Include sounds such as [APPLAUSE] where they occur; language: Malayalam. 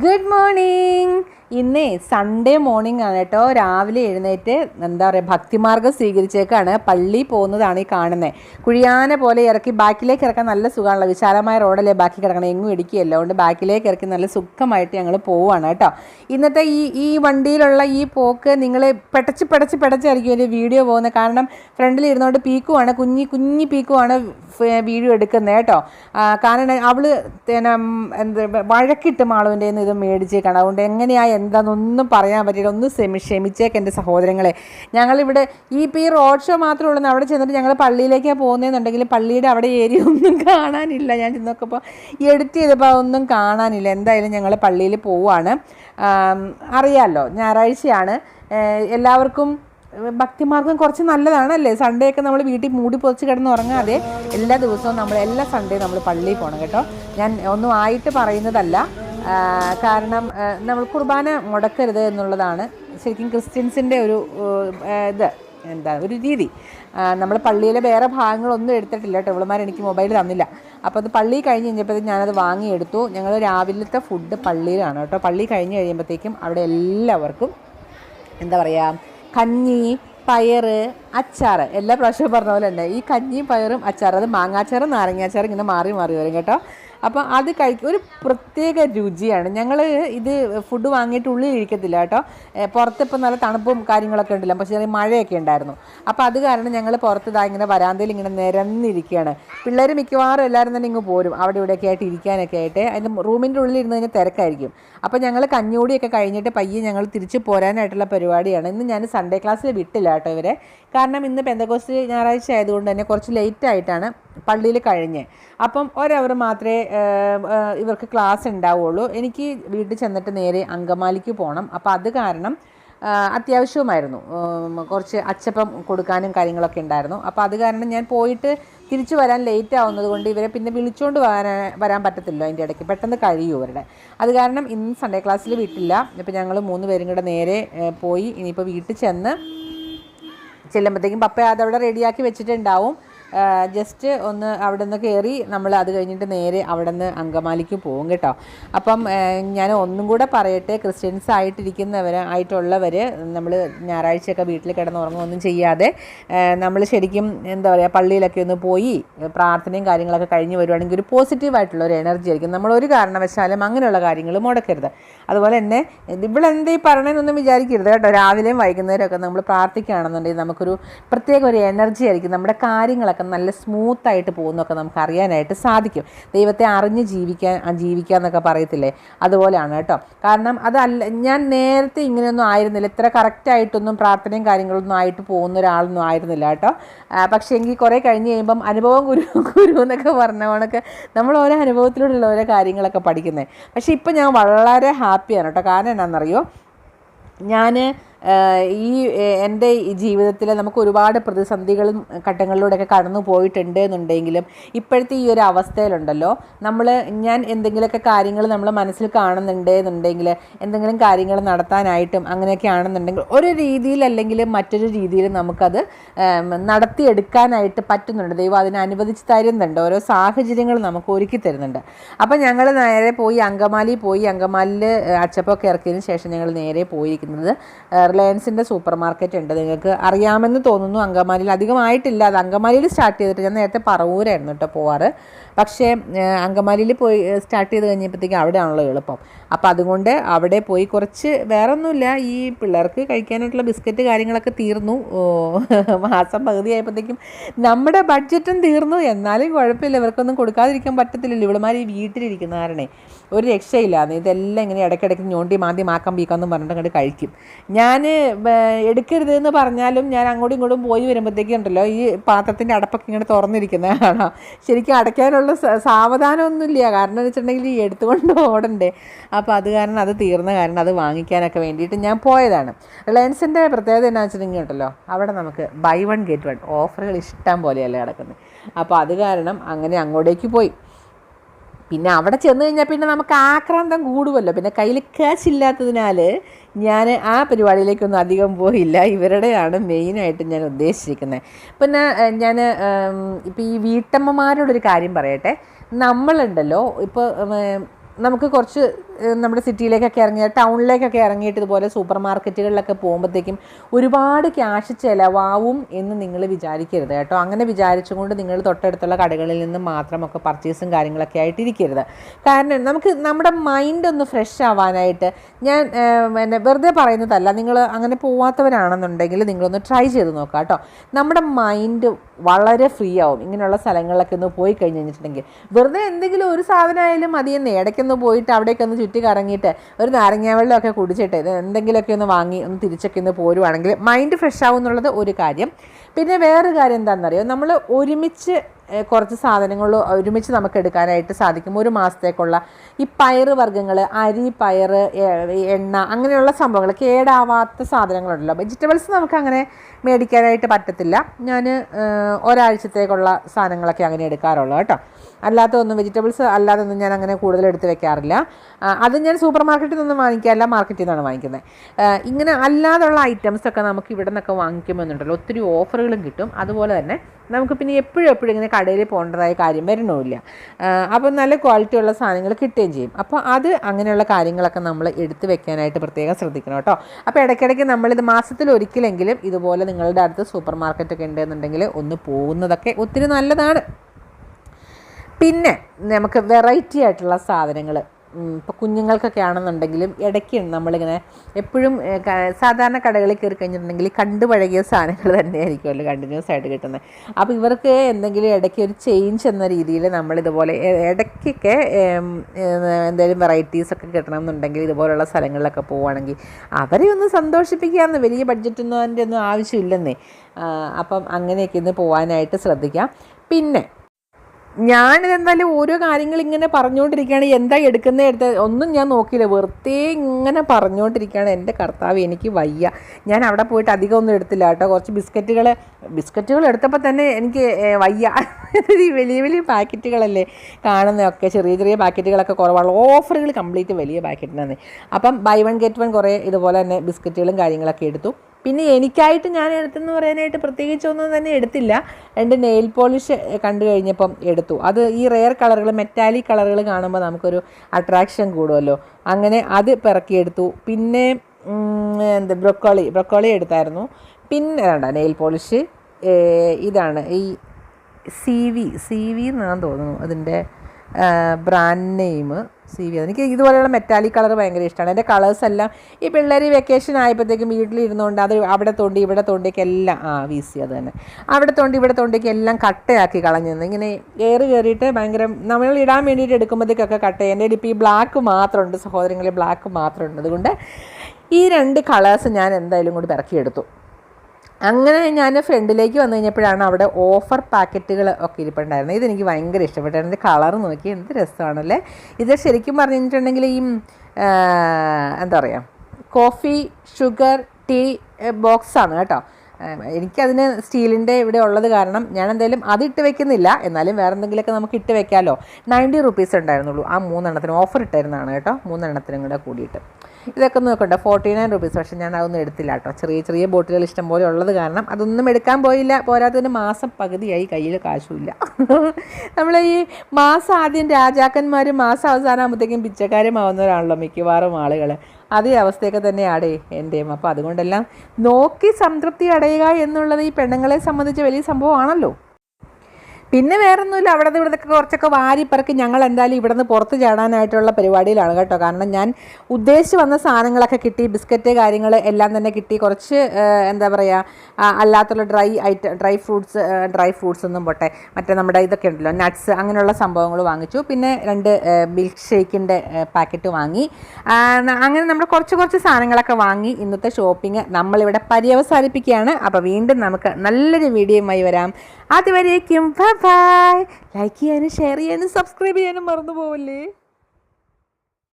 ഗുഡ് മോർണിംഗ് ഇന്നേ സൺഡേ മോർണിംഗ് ആണ് കേട്ടോ. രാവിലെ എഴുന്നേറ്റ് എന്താ പറയുക ഭക്തിമാർഗം സ്വീകരിച്ചേക്കാണ് പള്ളി പോകുന്നതാണ് ഈ കാണുന്നത് കുഴിയാന പോലെ ഇറക്കി ബാക്കിലേക്ക് ഇറക്കാൻ നല്ല സുഖമാണല്ലോ. വിശാലമായ റോഡല്ലേ ബാക്കി കിടക്കണം. എങ്ങും ഇടിക്കുകയല്ല. അതുകൊണ്ട് ബാക്കിലേക്ക് ഇറക്കി നല്ല സുഖമായിട്ട് ഞങ്ങൾ പോവുകയാണ് കേട്ടോ. ഇന്നത്തെ ഈ ഈ വണ്ടിയിലുള്ള ഈ പോക്ക് നിങ്ങൾ പെടച്ച് പെടച്ച് പെടച്ചായിരിക്കും ഒരു വീഡിയോ പോകുന്നത്. കാരണം ഫ്രണ്ടിൽ ഇരുന്നുകൊണ്ട് പീക്കുവാണ്. കുഞ്ഞി കുഞ്ഞി പീക്കുവാണ് വീഡിയോ എടുക്കുന്നത് കേട്ടോ. കാരണം അവൾ എന്ത് വഴക്കിട്ട് മാളുവിന്റെ ഇത് മേടിച്ചേക്കാണ്. അതുകൊണ്ട് എങ്ങനെയാ എന്താണെന്നൊന്നും പറയാൻ പറ്റില്ല ഒന്ന് ക്ഷമി ക്ഷമിച്ചേക്ക് എന്റെ സഹോദരങ്ങളെ. ഞങ്ങളിവിടെ ഈ ഇപ്പോൾ ഈ റോഡ് ഷോ മാത്രമേ ഉള്ളൂ അവിടെ ചെന്നിട്ട് ഞങ്ങൾ പള്ളിയിലേക്കാണ് പോകുന്നതെന്നുണ്ടെങ്കിൽ പള്ളിയുടെ അവിടെ ഏരിയ ഒന്നും കാണാനില്ല. ഞാൻ ചെന്നൊക്കെപ്പോൾ എഡിറ്റ് ചെയ്തപ്പോൾ ഒന്നും കാണാനില്ല. എന്തായാലും ഞങ്ങൾ പള്ളിയിൽ പോവുകയാണ് അറിയാമല്ലോ ഞായറാഴ്ചയാണ്. എല്ലാവർക്കും ഭക്തിമാർഗം കുറച്ച് നല്ലതാണല്ലേ? സൺഡേ ഒക്കെ നമ്മൾ വീട്ടിൽ മൂടി പൊതിച്ച് കിടന്ന് ഉറങ്ങാതെ എല്ലാ ദിവസവും നമ്മൾ എല്ലാ സൺഡേ നമ്മൾ പള്ളിയിൽ പോകണം കേട്ടോ. ഞാൻ ഒന്നും ആയിട്ട് പറയുന്നതല്ല. കാരണം നമ്മൾ കുർബാന മുടക്കരുത് എന്നുള്ളതാണ് ശരിക്കും ക്രിസ്ത്യൻസിന്റെ ഒരു ഇത്. എന്താ ഒരു രീതി. നമ്മൾ പള്ളിയിലെ വേറെ ഭാഗങ്ങളൊന്നും എടുത്തിട്ടില്ല കേട്ടോ. എനിക്ക് മൊബൈൽ തന്നില്ല. അപ്പോൾ അത് പള്ളി കഴിഞ്ഞ് കഴിഞ്ഞപ്പോഴത്തേക്കും ഞാനത് വാങ്ങിയെടുത്തു. ഞങ്ങൾ രാവിലത്തെ ഫുഡ് പള്ളിയിലാണ് കേട്ടോ. പള്ളി കഴിഞ്ഞ് കഴിയുമ്പോഴത്തേക്കും അവിടെ എല്ലാവർക്കും എന്താ പറയുക കഞ്ഞി പയർ അച്ചാർ എല്ലാ പ്രാവശ്യവും പറഞ്ഞ പോലെ തന്നെ ഈ കഞ്ഞിയും പയറും അച്ചാർ അത് മാങ്ങാച്ചാറും നാരങ്ങാച്ചാറും ഇങ്ങനെ മാറി മാറി വരും കേട്ടോ. അപ്പോൾ അത് കഴിക്കും ഒരു പ്രത്യേക രുചിയാണ്. ഞങ്ങൾ ഇത് ഫുഡ് വാങ്ങിയിട്ട് ഉള്ളിൽ ഇരിക്കത്തില്ല കേട്ടോ പുറത്തിപ്പോൾ നല്ല തണുപ്പും കാര്യങ്ങളൊക്കെ ഉണ്ടല്ലോ. പക്ഷേ ചെറിയ മഴയൊക്കെ ഉണ്ടായിരുന്നു. അപ്പോൾ അത് കാരണം ഞങ്ങൾ പുറത്ത് ഇതാ ഇങ്ങനെ വരാന്തയിൽ ഇങ്ങനെ നിരന്നിരിക്കുകയാണ് പിള്ളേർ മിക്കവാറും എല്ലാവരും തന്നെ ഇങ്ങ് പോരും. അവിടെ ഇവിടെയൊക്കെ ആയിട്ട് ഇരിക്കാനൊക്കെ ആയിട്ട്. അതിന്റെ റൂമിന്റെ ഉള്ളിൽ ഇരുന്ന് കഴിഞ്ഞാൽ തിരക്കായിരിക്കും. അപ്പോൾ ഞങ്ങൾ കഞ്ഞൂടിയൊക്കെ കഴിഞ്ഞിട്ട് പയ്യെ ഞങ്ങൾ തിരിച്ച് പോരാനായിട്ടുള്ള പരിപാടിയാണ്. ഇന്ന് ഞാൻ സൺഡേ ക്ലാസ്സിൽ വിട്ടില്ല കേട്ടോ ഇവരെ. കാരണം ഇന്ന് പെന്തകോസ്റ്റ് ഞായറാഴ്ച ആയതുകൊണ്ട് തന്നെ കുറച്ച് ലേറ്റ് ആയിട്ടാണ് പള്ളിയിൽ കഴിഞ്ഞ്. അപ്പം ഒരവർ മാത്രമേ ഇവർക്ക് ക്ലാസ് ഉണ്ടാവുള്ളൂ. എനിക്ക് വീട്ടിൽ ചെന്നിട്ട് നേരെ അങ്കമാലിക്ക് പോകണം അപ്പോൾ അത് കാരണം അത്യാവശ്യമായിരുന്നു കുറച്ച് അച്ചപ്പം കൊടുക്കാനും കാര്യങ്ങളൊക്കെ ഉണ്ടായിരുന്നു. അപ്പോൾ അത് കാരണം ഞാൻ പോയിട്ട് തിരിച്ചു വരാൻ ലേറ്റ് ആവുന്നത് കൊണ്ട് ഇവരെ പിന്നെ വിളിച്ചുകൊണ്ട് വരാൻ വരാൻ പറ്റത്തില്ലോ അതിന്റെ ഇടയ്ക്ക്. പെട്ടെന്ന് കഴിയും ഇവരുടെ. അത് കാരണം ഇന്ന് സൺഡേ ക്ലാസ്സിൽ വിട്ടില്ല. ഇപ്പോൾ ഞങ്ങൾ മൂന്ന് പേരും കൂടെ നേരെ പോയി. ഇനിയിപ്പോൾ വീട്ടിൽ ചെന്ന് ചെല്ലുമ്പോഴത്തേക്കും പപ്പ അതവിടെ റെഡിയാക്കി വെച്ചിട്ടുണ്ടാവും. ജസ്റ്റ് ഒന്ന് അവിടെ നിന്ന് കയറി നമ്മൾ അത് കഴിഞ്ഞിട്ട് നേരെ അവിടെ നിന്ന് അങ്കമാലിക്ക് പോകും കേട്ടോ. അപ്പം ഞാൻ ഒന്നും കൂടെ പറയട്ടെ ക്രിസ്ത്യൻസ് ആയിട്ടിരിക്കുന്നവർ ആയിട്ടുള്ളവർ നമ്മൾ ഞായറാഴ്ചയൊക്കെ വീട്ടിൽ കിടന്നുറങ്ങുകയൊന്നും ചെയ്യാതെ നമ്മൾ ശരിക്കും എന്താ പറയുക പള്ളിയിലൊക്കെ ഒന്ന് പോയി പ്രാർത്ഥനയും കാര്യങ്ങളൊക്കെ കഴിഞ്ഞ് വരുവാണെങ്കിൽ ഒരു പോസിറ്റീവ് ആയിട്ടുള്ള ഒരു എനർജി ആയിരിക്കും. നമ്മൾ ഒരു കാരണവശാലും അങ്ങനെയുള്ള കാര്യങ്ങൾ മുടക്കരുത്. അതുപോലെ തന്നെ ഇവളെന്തീ പറയണമെന്നൊന്നും വിചാരിക്കരുത് കേട്ടോ. രാവിലെയും വൈകുന്നേരമൊക്കെ നമ്മൾ പ്രാർത്ഥിക്കുകയാണെന്നുണ്ടെങ്കിൽ നമുക്കൊരു പ്രത്യേക ഒരു എനർജി ആയിരിക്കും. നമ്മുടെ കാര്യങ്ങളൊക്കെ നല്ല സ്മൂത്തായിട്ട് പോകുന്നൊക്കെ നമുക്ക് അറിയാനായിട്ട് സാധിക്കും. ദൈവത്തെ അറിഞ്ഞ് ജീവിക്കാൻ ജീവിക്കുക എന്നൊക്കെ പറയത്തില്ലേ? അതുപോലെയാണ് കേട്ടോ. കാരണം അതല്ല ഞാൻ നേരത്തെ ഇങ്ങനെയൊന്നും ആയിരുന്നില്ല. ഇത്ര കറക്റ്റായിട്ടൊന്നും പ്രാർത്ഥനയും കാര്യങ്ങളൊന്നും ആയിട്ട് പോകുന്ന ഒരാളൊന്നും ആയിരുന്നില്ല കേട്ടോ. പക്ഷേ എങ്കിൽ കുറേ കഴിഞ്ഞ് കഴിയുമ്പം അനുഭവം ഗുരു ഗുരു എന്നൊക്കെ പറഞ്ഞ കണക്ക് നമ്മൾ ഓരോ അനുഭവത്തിലൂടെയുള്ള ഓരോ കാര്യങ്ങളൊക്കെ പഠിക്കുന്നത് പക്ഷേ ഇപ്പം ഞാൻ വളരെ ഹാപ്പിയാണ് കേട്ടോ. കാരണം എന്നാണെന്നറിയോ ഞാൻ ഈ എന്റെ ജീവിതത്തിൽ നമുക്ക് ഒരുപാട് പ്രതിസന്ധികളും ഘട്ടങ്ങളിലൂടെയൊക്കെ കടന്നു പോയിട്ടുണ്ട് എന്നുണ്ടെങ്കിലും ഇപ്പോഴത്തെ ഈ ഒരു അവസ്ഥയിലുണ്ടല്ലോ. നമ്മൾ ഞാൻ എന്തെങ്കിലുമൊക്കെ കാര്യങ്ങൾ നമ്മൾ മനസ്സിൽ കാണുന്നുണ്ട് എന്നുണ്ടെങ്കിൽ എന്തെങ്കിലും കാര്യങ്ങൾ നടത്താനായിട്ടും അങ്ങനെയൊക്കെ ആണെന്നുണ്ടെങ്കിൽ ഒരു രീതിയിൽ അല്ലെങ്കിൽ മറ്റൊരു രീതിയിൽ നമുക്കത് നടത്തിയെടുക്കാനായിട്ട് പറ്റുന്നുണ്ട്. ദൈവം അതിനെ അനുവദിച്ച് തരുന്നുണ്ട്. ഓരോ സാഹചര്യങ്ങൾ നമുക്ക് ഒരുക്കി തരുന്നുണ്ട്. അപ്പം ഞങ്ങൾ നേരെ പോയി അങ്കമാലി പോയി. അങ്കമാലിയിൽ അച്ചപ്പൊക്കെ ഇറക്കിയതിന് ശേഷം ഞങ്ങൾ നേരെ പോയിരിക്കുന്നത് റിലയൻസിന്റെ സൂപ്പർ മാർക്കറ്റ് ഉണ്ട്. നിങ്ങൾക്ക് അറിയാമെന്ന് തോന്നുന്നു. അങ്കമാലിയിൽ അധികമായിട്ടില്ല. അത് അങ്കമാലിയിൽ സ്റ്റാർട്ട് ചെയ്തിട്ട് ഞാൻ നേരത്തെ പറവൂരായിരുന്നു കേട്ടോ പോവാറ്. പക്ഷേ അങ്കമാലിയിൽ പോയി സ്റ്റാർട്ട് ചെയ്ത് കഴിഞ്ഞപ്പോഴത്തേക്കും അവിടെയാണല്ലോ എളുപ്പം. അപ്പോൾ അതുകൊണ്ട് അവിടെ പോയി കുറച്ച് വേറെ ഒന്നുമില്ല ഈ പിള്ളേർക്ക് കഴിക്കാനായിട്ടുള്ള ബിസ്ക്കറ്റ് കാര്യങ്ങളൊക്കെ തീർന്നു. മാസം പകുതി ആയപ്പോഴത്തേക്കും നമ്മുടെ ബഡ്ജറ്റും തീർന്നു. എന്നാലും കുഴപ്പമില്ല. ഇവർക്കൊന്നും കൊടുക്കാതിരിക്കാൻ പറ്റത്തില്ലല്ലോ. ഇവിടുമാർ ഈ വീട്ടിലിരിക്കുന്ന കാരണേ. ഒരു രക്ഷയില്ലാന്ന് ഇതെല്ലാം ഇങ്ങനെ ഇടയ്ക്കിടയ്ക്ക് ഞോണ്ടി മാന്തി മാക്കം പീക്കാന്നും പറഞ്ഞിട്ട് കഴിക്കും. ഞാൻ എടുക്കരുത് എന്ന് പറഞ്ഞാലും ഞാൻ അങ്ങോട്ടും ഇങ്ങോട്ടും പോയി വരുമ്പോഴത്തേക്കും ഉണ്ടല്ലോ ഈ പാത്രത്തിന്റെ അടപ്പൊക്കെ ഇങ്ങനെ തുറന്നിരിക്കുന്നത് ശരിക്കും അടയ്ക്കാനുള്ള സാവധാനമൊന്നുമില്ല. കാരണം എന്ന് വെച്ചിട്ടുണ്ടെങ്കിൽ എടുത്തുകൊണ്ട് ഓടണ്ടേ. അപ്പോൾ അത് കാരണം അത് തീർന്ന കാരണം അത് വാങ്ങിക്കാനൊക്കെ വേണ്ടിയിട്ട് ഞാൻ പോയതാണ്. റിലയൻസിന്റെ പ്രത്യേകത എന്നാ വെച്ചിട്ടുണ്ടെങ്കിൽ ഉണ്ടല്ലോ അവിടെ നമുക്ക് ബൈ വൺ ഗെറ്റ് വൺ ഓഫറുകൾ ഇഷ്ടം പോലെയല്ലേ കിടക്കുന്നത് അപ്പോൾ അത് കാരണം അങ്ങനെ അങ്ങോട്ടേക്ക് പോയി. പിന്നെ അവിടെ ചെന്ന് കഴിഞ്ഞാൽ പിന്നെ നമുക്ക് ആക്രാന്തം കൂടുമല്ലോ പിന്നെ കയ്യിൽ ക്യാഷ് ഇല്ലാത്തതിനാൽ ഞാൻ ആ പരിപാടിയിലേക്കൊന്നും അധികം പോയില്ല. ഇവരുടെയാണ് മെയിനായിട്ട് ഞാൻ ഉദ്ദേശിച്ചിരിക്കുന്നത് പിന്നെ ഞാൻ ഇപ്പോൾ ഈ വീട്ടമ്മമാരോടൊരു കാര്യം പറയട്ടെ. നമ്മളുണ്ടല്ലോ ഇപ്പോൾ നമുക്ക് കുറച്ച് നമ്മുടെ സിറ്റിയിലേക്കൊക്കെ ഇറങ്ങിയ ടൗണിലേക്കൊക്കെ ഇറങ്ങിയിട്ട് ഇതുപോലെ സൂപ്പർ മാർക്കറ്റുകളിലൊക്കെ പോകുമ്പോഴത്തേക്കും ഒരുപാട് ക്യാഷ് ചിലവാവും എന്ന് നിങ്ങൾ വിചാരിക്കരുത് കേട്ടോ. അങ്ങനെ വിചാരിച്ചുകൊണ്ട് നിങ്ങൾ തൊട്ടടുത്തുള്ള കടകളിൽ നിന്ന് മാത്രമൊക്കെ പർച്ചേസും കാര്യങ്ങളൊക്കെ ആയിട്ട് ഇരിക്കരുത് കാരണം നമുക്ക് നമ്മുടെ മൈൻഡ് ഒന്ന് ഫ്രഷ് ആവാനായിട്ട് ഞാൻ എന്നെ വെറുതെ പറയുന്നതല്ല നിങ്ങൾ അങ്ങനെ പോവാത്തവരാണെന്നുണ്ടെങ്കിൽ നിങ്ങളൊന്ന് ട്രൈ ചെയ്ത് നോക്കുക കേട്ടോ. നമ്മുടെ മൈൻഡ് വളരെ ഫ്രീ ആവും ഇങ്ങനെയുള്ള സ്ഥലങ്ങളിലൊക്കെ ഒന്ന് പോയി കഴിഞ്ഞ് കഴിഞ്ഞിട്ടുണ്ടെങ്കിൽ. വെറുതെ എന്തെങ്കിലും ഒരു സാധനമായാലും മതിയെന്ന് ഇടയ്ക്കൊന്ന് പോയിട്ട് അവിടേക്ക് ഒന്ന് ചുറ്റി കറങ്ങിയിട്ട് ഒരു നാരങ്ങ വെള്ളമൊക്കെ കുടിച്ചിട്ട് എന്തെങ്കിലുമൊക്കെ ഒന്ന് വാങ്ങി ഒന്ന് തിരിച്ചൊക്കെ ഒന്ന് പോരുവാണെങ്കിൽ മൈൻഡ് ഫ്രഷ് ആവും എന്നുള്ളത് ഒരു കാര്യം. പിന്നെ വേറൊരു കാര്യം എന്താണെന്നറിയോ? നമ്മൾ ഒരുമിച്ച് കുറച്ച് സാധനങ്ങൾ ഒരുമിച്ച് നമുക്ക് എടുക്കാനായിട്ട് സാധിക്കും. ഒരു മാസത്തേക്കുള്ള ഈ പയർ വർഗങ്ങൾ അരി പയർ എണ്ണ അങ്ങനെയുള്ള സംഭവങ്ങൾ കേടാവാത്ത സാധനങ്ങളുണ്ടല്ലോ. വെജിറ്റബിൾസ് നമുക്ക് അങ്ങനെ മേടിക്കാനായിട്ട് പറ്റത്തില്ല. ഞാൻ ഒരാഴ്ചത്തേക്കുള്ള സാധനങ്ങളൊക്കെ അങ്ങനെ എടുക്കാറുള്ളൂ കേട്ടോ. അല്ലാത്തതൊന്നും വെജിറ്റബിൾസ് അല്ലാതൊന്നും ഞാൻ അങ്ങനെ കൂടുതൽ എടുത്ത് വെക്കാറില്ല. അത് ഞാൻ സൂപ്പർ മാർക്കറ്റിൽ നിന്നും വാങ്ങിക്കാറില്ല മാർക്കറ്റിൽ നിന്നാണ് വാങ്ങിക്കുന്നത്. ഇങ്ങനെ അല്ലാതുള്ള ഐറ്റംസ് ഒക്കെ നമുക്ക് ഇവിടെ നിന്നൊക്കെ വാങ്ങിക്കുമെന്നുണ്ടല്ലോ ഒത്തിരി ഓഫറുകളും കിട്ടും. അതുപോലെ തന്നെ നമുക്ക് പിന്നെ എപ്പോഴും എപ്പോഴും ഇങ്ങനെ കടയിൽ പോകേണ്ടതായ കാര്യം വരണമില്ല. അപ്പോൾ നല്ല ക്വാളിറ്റി ഉള്ള സാധനങ്ങൾ കിട്ടുകയും ചെയ്യും. അപ്പോൾ അത് അങ്ങനെയുള്ള കാര്യങ്ങളൊക്കെ നമ്മൾ എടുത്ത് വെക്കാനായിട്ട് പ്രത്യേകം ശ്രദ്ധിക്കണം കേട്ടോ. അപ്പോൾ ഇടയ്ക്കിടയ്ക്ക് നമ്മളിത് മാസത്തിൽ ഒരിക്കലെങ്കിലും ഇതുപോലെ നിങ്ങളുടെ അടുത്ത് സൂപ്പർ മാർക്കറ്റൊക്കെ ഉണ്ടെന്നുണ്ടെങ്കിൽ ഒന്ന് പോകുന്നതൊക്കെ ഒത്തിരി നല്ലതാണ്. പിന്നെ നമുക്ക് വെറൈറ്റി ആയിട്ടുള്ള സാധനങ്ങൾ. ഇപ്പോൾ കുഞ്ഞുങ്ങൾക്കൊക്കെ ആണെന്നുണ്ടെങ്കിലും ഇടയ്ക്ക് നമ്മളിങ്ങനെ എപ്പോഴും സാധാരണ കടകളിൽ കയറി കഴിഞ്ഞിട്ടുണ്ടെങ്കിൽ കണ്ടു പഴകിയ സാധനങ്ങൾ തന്നെയായിരിക്കുമല്ലോ കണ്ടിന്യൂസ് ആയിട്ട് കിട്ടുന്നത്. അപ്പോൾ ഇവർക്ക് എന്തെങ്കിലും ഇടയ്ക്ക് ഒരു ചേഞ്ച് എന്ന രീതിയിൽ നമ്മളിതുപോലെ ഇടയ്ക്കൊക്കെ എന്തെങ്കിലും വെറൈറ്റീസൊക്കെ കിട്ടണം എന്നുണ്ടെങ്കിൽ ഇതുപോലുള്ള സ്ഥലങ്ങളിലൊക്കെ പോവുകയാണെങ്കിൽ അവരെ ഒന്ന് സന്തോഷിപ്പിക്കാമെന്ന് വലിയ ബഡ്ജറ്റൊന്നും അതിന്റെ ഒന്നും ആവശ്യമില്ലെന്നേ. അപ്പം അങ്ങനെയൊക്കെ ഒന്ന് പോകാനായിട്ട് ശ്രദ്ധിക്കാം. പിന്നെ ഞാനിതെന്തായാലും ഓരോ കാര്യങ്ങൾ ഇങ്ങനെ പറഞ്ഞുകൊണ്ടിരിക്കുകയാണ്. എന്താ എടുക്കുന്നത് എടുത്ത് ഒന്നും ഞാൻ നോക്കിയില്ല. വെറുതെ ഇങ്ങനെ പറഞ്ഞുകൊണ്ടിരിക്കുകയാണ്. എന്റെ കർത്താവ് എനിക്ക് വയ്യ. ഞാൻ അവിടെ പോയിട്ട് അധികം ഒന്നും എടുത്തില്ല കേട്ടോ. കുറച്ച് ബിസ്ക്കറ്റുകൾ ബിസ്ക്കറ്റുകൾ എടുത്തപ്പോൾ തന്നെ എനിക്ക് വയ്യ. വലിയ വലിയ പാക്കറ്റുകളല്ലേ കാണുന്നതൊക്കെ ചെറിയ ചെറിയ പാക്കറ്റുകളൊക്കെ കുറവാണ്. ഓഫറുകൾ കംപ്ലീറ്റ് വലിയ പാക്കറ്റിനാണ്. അപ്പം ബൈ വൺ ഗെറ്റ് വൺ കുറേ ഇതുപോലെ തന്നെ ബിസ്ക്കറ്റുകളും കാര്യങ്ങളൊക്കെ എടുത്തു. പിന്നെ എനിക്കായിട്ട് ഞാൻ എടുത്തെന്ന് പറയാനായിട്ട് പ്രത്യേകിച്ച് ഒന്നും തന്നെ എടുത്തില്ല. എന്റെ നെയിൽ പോളിഷ് കണ്ടു കഴിഞ്ഞപ്പം എടുത്തു. അത് ഈ റെയർ കളറുകൾ മെറ്റാലിക് കളറുകൾ കാണുമ്പോൾ നമുക്കൊരു അട്രാക്ഷൻ കൂടുമല്ലോ അങ്ങനെ അത് പിറക്കിയെടുത്തു. പിന്നെ എന്താ ബ്രൊക്കോളി ബ്രൊക്കോളി എടുത്തായിരുന്നു. പിന്നെ വേണ്ട നെയിൽ പോളിഷ് ഇതാണ് ഈ സി വി സി വി എന്നാണ് തോന്നുന്നു അതിന്റെ ബ്രാൻഡ് നെയിം സി വി എനിക്ക് ഇതുപോലെയുള്ള മെറ്റാലിക് കളർ ഭയങ്കര ഇഷ്ടമാണ് എന്റെ കളേഴ്സ് എല്ലാം ഈ പിള്ളേർ വെക്കേഷൻ ആയപ്പോഴത്തേക്കും വീട്ടിലിരുന്നുകൊണ്ട് അത് അവിടെ തോണ്ടി ഇവിടെ തോണ്ടിയൊക്കെ എല്ലാം ആ വി സി അത് തന്നെ. അവിടെ തോണ്ടി ഇവിടെ തോണ്ടിയൊക്കെ എല്ലാം കട്ടയാക്കി കളഞ്ഞു നിന്ന് ഇങ്ങനെ ഏറ് കയറിയിട്ട് ഭയങ്കര നമ്മൾ ഇടാൻ വേണ്ടിയിട്ട് എടുക്കുമ്പോഴത്തേക്കൊക്കെ കട്ട എന്റെ ഇപ്പോൾ ഈ ബ്ലാക്ക് മാത്രമുണ്ട് സഹോദരങ്ങളിൽ ബ്ലാക്ക് മാത്രമുണ്ട്. അതുകൊണ്ട് ഈ രണ്ട് കളേഴ്സ് ഞാൻ എന്തായാലും കൂടി പിറക്കിയെടുത്തു. അങ്ങനെ ഞാൻ ഫ്രണ്ടിലേക്ക് വന്നു കഴിഞ്ഞപ്പോഴാണ് അവിടെ ഓഫർ പാക്കറ്റുകൾ ഒക്കെ ഇരിപ്പുണ്ടായിരുന്നത്. ഇതെനിക്ക് ഭയങ്കര ഇഷ്ടപ്പെട്ടു. അതിന്റെ കളർ നോക്കി എന്ത് രസമാണല്ലേ? ഇത് ശരിക്കും പറഞ്ഞിട്ടുണ്ടെങ്കിൽ ഈ എന്താ പറയുക കോഫി ഷുഗർ ടീ ബോക്സാണ് കേട്ടോ. എനിക്കതിന് സ്റ്റീലിന്റെ ഇവിടെ ഉള്ളത് കാരണം ഞാൻ എന്തായാലും അത് ഇട്ട് വെക്കുന്നില്ല. എന്നാലും വേറെ എന്തെങ്കിലുമൊക്കെ നമുക്ക് ഇട്ട് വെക്കാമല്ലോ നയന്റി റുപ്പീസ് ഉണ്ടായിരുന്നുള്ളൂ. ആ മൂന്നെണ്ണത്തിന് ഓഫർ ഇട്ടായിരുന്നതാണ് കേട്ടോ. മൂന്നെണ്ണത്തിനും കൂടെ കൂടിയിട്ട്. ഇതൊക്കെ നോക്കണ്ട. ഫോർട്ടി നയൻ റുപ്പീസ് പക്ഷേ ഞാൻ അതൊന്നും എടുത്തില്ല കേട്ടോ. ചെറിയ ചെറിയ ബോട്ടിലുകൾ ഇഷ്ടം പോലെ ഉള്ളത് കാരണം അതൊന്നും എടുക്കാൻ പോയില്ല. പോരാത്തതിന് മാസം പകുതിയായി കയ്യിൽ കാശുമില്ല. [LAUGHS] നമ്മൾ ഈ മാസം ആദ്യം രാജാക്കന്മാർ മാസം അവസാനമാകുമ്പോഴത്തേക്കും പിച്ചക്കാരുമാവുന്നവരാണല്ലോ മിക്കവാറും ആളുകൾ അതേ അവസ്ഥയൊക്കെ തന്നെയാടേ എന്റെയും അപ്പോൾ അതുകൊണ്ടെല്ലാം നോക്കി സംതൃപ്തി അടയുക എന്നുള്ളത് ഈ പെണ്ണുങ്ങളെ സംബന്ധിച്ച് വലിയ സംഭവമാണല്ലോ. പിന്നെ വേറൊന്നുമില്ല. അവിടെ ഇവിടുത്തെ കുറച്ചൊക്കെ വാരിപ്പറക്കി ഞങ്ങൾ എന്തായാലും ഇവിടെ നിന്ന് പുറത്ത് ചാടാനായിട്ടുള്ള പരിപാടിയിലാണ് കേട്ടോ. കാരണം ഞാൻ ഉദ്ദേശിച്ച് വന്ന സാധനങ്ങളൊക്കെ കിട്ടി ബിസ്ക്കറ്റ് കാര്യങ്ങൾ എല്ലാം തന്നെ കിട്ടി. കുറച്ച് എന്താ പറയുക അല്ലാത്തുള്ള dry item dry fruits dry fruits ഒന്നും പോട്ടെ. മറ്റേ നമ്മുടെ ഇതൊക്കെ ഉണ്ടല്ലോ നട്ട്സ് അങ്ങനെയുള്ള സംഭവങ്ങൾ വാങ്ങിച്ചു. പിന്നെ രണ്ട് മിൽക്ക് ഷേക്കിന്റെ പാക്കറ്റ് വാങ്ങി. അങ്ങനെ നമ്മൾ കുറച്ച് കുറച്ച് സാധനങ്ങളൊക്കെ വാങ്ങി. ഇന്നത്തെ ഷോപ്പിംഗ് നമ്മളിവിടെ പര്യവസാനിപ്പിക്കുകയാണ്. അപ്പോൾ വീണ്ടും നമുക്ക് നല്ലൊരു വീഡിയോയുമായി വരാം. അതുവരേക്കും. ബൈ ബൈ ലൈക്ക് ചെയ്യാനും ഷെയർ ചെയ്യാനും സബ്സ്ക്രൈബ് ചെയ്യാനും മറന്നു പോവല്ലേ